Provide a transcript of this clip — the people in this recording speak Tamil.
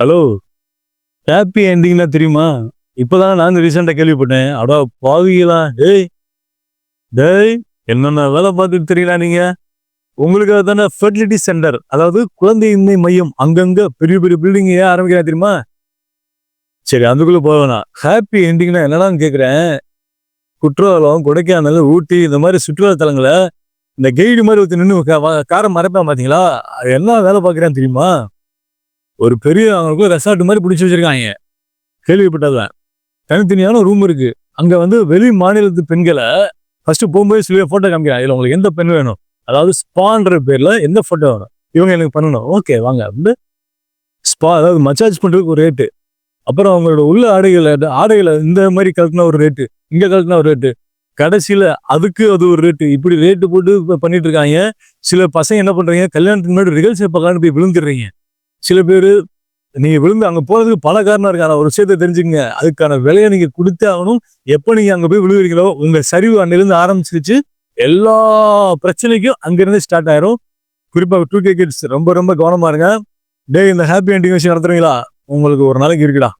ஹலோ ஹாப்பி என்டிங்னா தெரியுமா? இப்போதான் நான் ரீசெண்டாக கேள்விப்பட்டேன். அடா பாவிகளா? டேய் டேய் என்னென்ன வேலை பார்த்துட்டு தெரியல நீங்க? உங்களுக்கு தானே ஃபெர்டிலிட்டி சென்டர் அதாவது குழந்தையின்மை மையம் அங்கங்க பெரிய பெரிய பில்டிங் ஏன் ஆரம்பிக்கிறேன் தெரியுமா? சரி அதுக்குள்ள போவேணா ஹாப்பி என்டிங்னா என்னடான்னு கேட்குறேன் குற்றாலம் கொடைக்கானல் ஊட்டி இந்த மாதிரி சுற்றுலாத்தலங்களை இந்த கைடு மாதிரி ஒருத்தர் நின்று காரை மறைப்பேன் பார்த்தீங்களா அது என்ன வேலை பார்க்குறேன்னு தெரியுமா? ஒரு பெரிய அவங்களுக்கு ரெசார்ட் மாதிரி பிடிச்சி வச்சிருக்காங்க கேள்விப்பட்டதுதான். தனித்தனியான ரூம் இருக்கு. அங்க வந்து வெளி மாநிலத்து பெண்களை ஃபர்ஸ்ட் போகும்போது சில போட்டோ காமிக்கிறாங்க இதுல உங்களுக்கு எந்த பெண் வேணும்? அதாவது ஸ்பான்ற பேர்ல எந்த போட்டோ வேணும்? இவங்க எனக்கு பண்ணணும். ஓகே வாங்க. வந்து ஸ்பா அதாவது மசாஜ் பண்றதுக்கு ஒரு ரேட்டு அப்புறம் அவங்களோட உள்ள ஆடைகளை ஆடைகளை இந்த மாதிரி கலட்டினா ஒரு ரேட்டு இங்க கலட்டினா ஒரு ரேட்டு கடைசியில அதுக்கு அது ஒரு ரேட்டு இப்படி ரேட்டு போட்டு பண்ணிட்டு இருக்காங்க. சில பசங்க என்ன பண்றீங்க? கல்யாணத்துக்கு முன்னாடி ரிகல்ஸ் பார்க்கலான்னு போய் விழுந்துடுறீங்க. சில பேர் நீங்கள் விழுந்து அங்கே போகிறதுக்கு பல காரணம் இருக்கு ஆனால் ஒரு விஷயத்தை தெரிஞ்சுங்க அதுக்கான விலையை நீங்கள் கொடுத்தே ஆகணும். எப்போ நீங்கள் அங்கே போய் விழுகிறீங்களோ உங்கள் சரிவு அன்னிலிருந்து ஆரம்பிச்சிருச்சு. எல்லா பிரச்சனைக்கும் அங்கேருந்து ஸ்டார்ட் ஆயிரும். குறிப்பாக டூ கே கிட்ஸ் ரொம்ப ரொம்ப கவனமாக இருங்க. டே இந்த ஹாப்பி என்டிங் விஷயம் நடத்துறீங்களா? உங்களுக்கு ஒரு நாளைக்கு இருக்குடா.